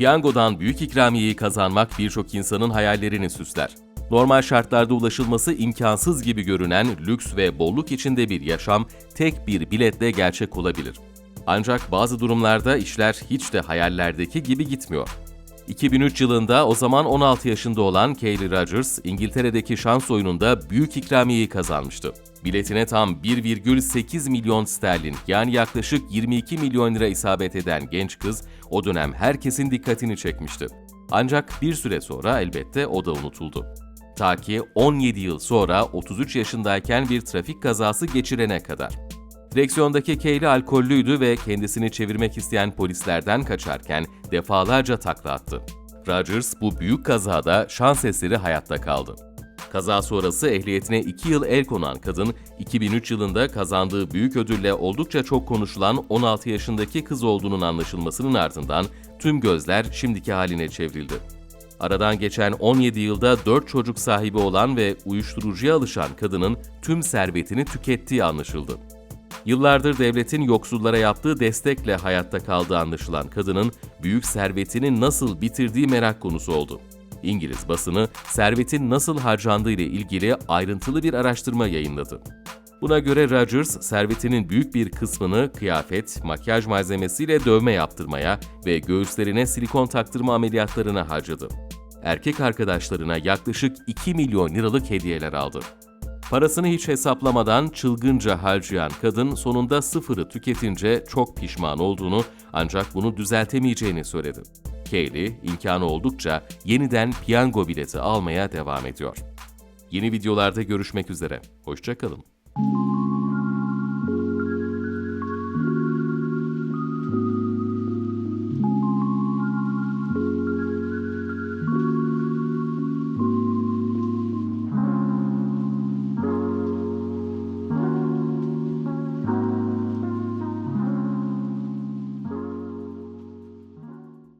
Piyangodan büyük ikramiyeyi kazanmak birçok insanın hayallerini süsler. Normal şartlarda ulaşılması imkansız gibi görünen lüks ve bolluk içinde bir yaşam tek bir biletle gerçek olabilir. Ancak bazı durumlarda işler hiç de hayallerdeki gibi gitmiyor. 2003 yılında o zaman 16 yaşında olan Kaylee Rogers, İngiltere'deki şans oyununda büyük ikramiyeyi kazanmıştı. Biletine tam 1,8 milyon sterlin yani yaklaşık 22 milyon lira isabet eden genç kız o dönem herkesin dikkatini çekmişti. Ancak bir süre sonra elbette o da unutuldu. Ta ki 17 yıl sonra 33 yaşındayken bir trafik kazası geçirene kadar. Direksiyondaki Kaylee alkollüydü ve kendisini çevirmek isteyen polislerden kaçarken defalarca takla attı. Rogers bu büyük kazada şans eseri hayatta kaldı. Kaza sonrası ehliyetine 2 yıl el konan kadın, 2003 yılında kazandığı büyük ödülle oldukça çok konuşulan 16 yaşındaki kız olduğunun anlaşılmasının ardından tüm gözler şimdiki haline çevrildi. Aradan geçen 17 yılda 4 çocuk sahibi olan ve uyuşturucuya alışan kadının tüm servetini tükettiği anlaşıldı. Yıllardır devletin yoksullara yaptığı destekle hayatta kaldığı anlaşılan kadının büyük servetini nasıl bitirdiği merak konusu oldu. İngiliz basını servetin nasıl harcandığı ile ilgili ayrıntılı bir araştırma yayınladı. Buna göre Rogers, servetinin büyük bir kısmını kıyafet, makyaj malzemesiyle dövme yaptırmaya ve göğüslerine silikon taktırma ameliyatlarına harcadı. Erkek arkadaşlarına yaklaşık 2 milyon liralık hediyeler aldı. Parasını hiç hesaplamadan çılgınca harcayan kadın sonunda sıfırı tüketince çok pişman olduğunu ancak bunu düzeltemeyeceğini söyledi. Kaylee imkanı oldukça yeniden piyango bileti almaya devam ediyor. Yeni videolarda görüşmek üzere. Hoşçakalın.